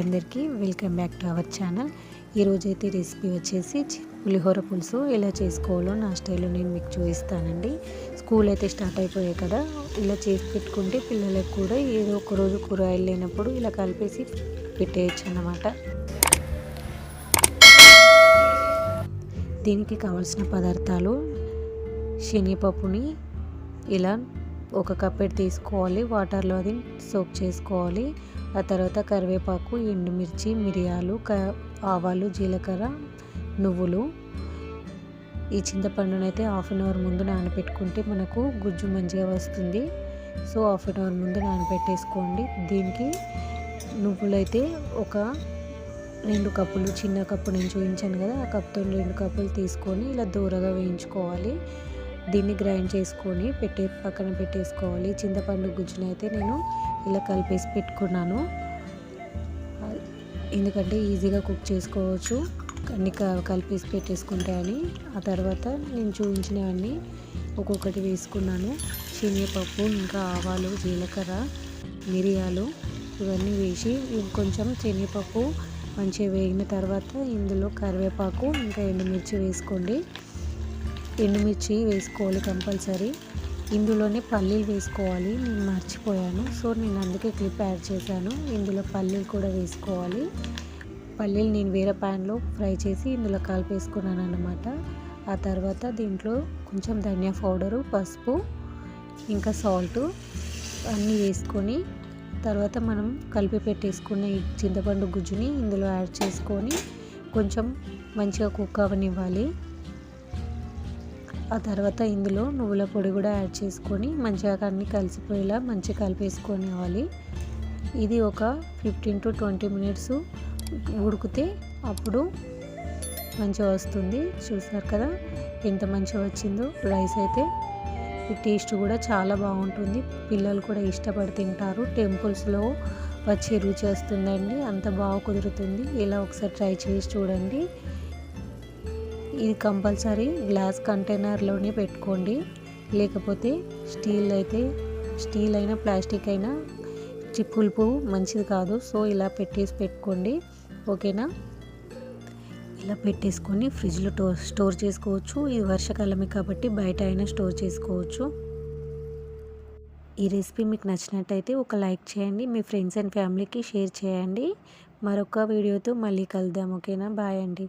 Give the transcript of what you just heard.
అందరికీ. Welcome back to our channel. ఈరోజైతే recipe వచ్చేసి పులిహోర పులుసు ఎలా చేసుకోవాలో నా స్టైల్లో నేను మీకు చూపిస్తానండి. స్కూల్ అయితే స్టార్ట్ అయిపోయాయి కదా ఇలా చేసి పెట్టుకుంటే పిల్లలకు కూడా ఏదో ఒక రోజు కూరగాయలు లేనప్పుడు ఇలా కలిపేసి పెట్టేయచ్చు అన్నమాట. దీనికి కావాల్సిన పదార్థాలు శనగపప్పుని ఇలా ఒక కప్పెట్ తీసుకోవాలి. వాటర్లో అది సోక్ చేసుకోవాలి. ఆ తర్వాత కరివేపాకు ఎండుమిర్చి మిరియాలు క ఆవాలు జీలకర్ర నువ్వులు. ఈ చింతపండునైతే హాఫ్ అన్ అవర్ ముందు నానబెట్టుకుంటే మనకు గుజ్జు మంచిగా వస్తుంది. సో హాఫ్ అన్ అవర్ ముందు నానబెట్టేసుకోండి. దీనికి నువ్వులైతే ఒక రెండు కప్పులు చిన్న కప్పు నేను చూపించాను కదా ఆ కప్తో రెండు కప్పులు తీసుకొని ఇలా దూరగా వేయించుకోవాలి. దీన్ని గ్రైండ్ చేసుకొని పెట్టే పక్కన పెట్టేసుకోవాలి. చింతపండు గుజ్జుని అయితే నేను ఇలా కలిపేసి పెట్టుకున్నాను. ఎందుకంటే ఈజీగా కుక్ చేసుకోవచ్చు. అన్ని క- కలిపేసి పెట్టేసుకుంటే అని. ఆ తర్వాత నేను చూపించినవన్నీ ఒక్కొక్కటి వేసుకున్నాను. శనగపప్పు ఇంకా ఆవాలు జీలకర్ర మిరియాలు ఇవన్నీ వేసి కొంచెం శనగపప్పు మంచిగా వేగిన తర్వాత ఇందులో కరివేపాకు ఇంకా ఎండుమిర్చి వేసుకోండి. ఎండుమిర్చి వేసుకోవాలి కంపల్సరీ. ఇందులోనే పల్లీలు వేసుకోవాలి. నేను మర్చిపోయాను. సో నేను అందుకే క్లిప్ యాడ్ చేశాను. ఇందులో పల్లీలు కూడా వేసుకోవాలి. పల్లీలు నేను వేరే ప్యాన్లో ఫ్రై చేసి ఇందులో కలిపేసుకున్నాను అనమాట ఆ తర్వాత దీంట్లో కొంచెం ధనియా పౌడరు పసుపు ఇంకా సాల్ట్ అన్నీ వేసుకొని తర్వాత మనం కలిపి పెట్టేసుకున్న ఈ చింతపండు గుజ్జుని ఇందులో యాడ్ చేసుకొని కొంచెం మంచిగా కుక్ అవనివ్వాలి ఆ తర్వాత ఇందులో నువ్వుల పొడి కూడా యాడ్ చేసుకొని మంచిగా అన్ని కలిసిపోయేలా మంచిగా కలిపేసుకోనివ్వాలి ఇది ఒక ఫిఫ్టీన్ టు ట్వంటీ మినిట్స్ ఉడికితే అప్పుడు మంచిగా వస్తుంది. చూసారు కదా ఎంత మంచిగా వచ్చిందో? రైస్ అయితే టేస్ట్ కూడా చాలా బాగుంటుంది. పిల్లలు కూడా ఇష్టపడి తింటారు. టెంపుల్స్లో వచ్చి రుచి వస్తుందండి. అంత బాగా కుదురుతుంది. ఇలా ఒకసారి ట్రై చేసి చూడండి. ఇది కంపల్సరీ గ్లాస్ కంటైనర్లోనే పెట్టుకోండి. లేకపోతే స్టీల్ అయితే స్టీల్ అయినా ప్లాస్టిక్ అయినా చి- పులుపు మంచిది కాదు. సో ఇలా పెట్టేసి పెట్టుకోండి. ఓకేనా? ఇలా పెట్టేసుకొని ఫ్రిడ్జ్లో టో స్టోర్ చేసుకోవచ్చు. ఇది వర్షాకాలమే కాబట్టి బయట అయినా స్టోర్ చేసుకోవచ్చు. ఈ రెసిపీ మీకు నచ్చినట్టయితే ఒక లైక్ చేయండి. మీ ఫ్రెండ్స్ అండ్ ఫ్యామిలీకి షేర్ చేయండి. మరొక వీడియోతో మళ్ళీ కలుద్దాం. ఓకేనా? బాయ్ అండి.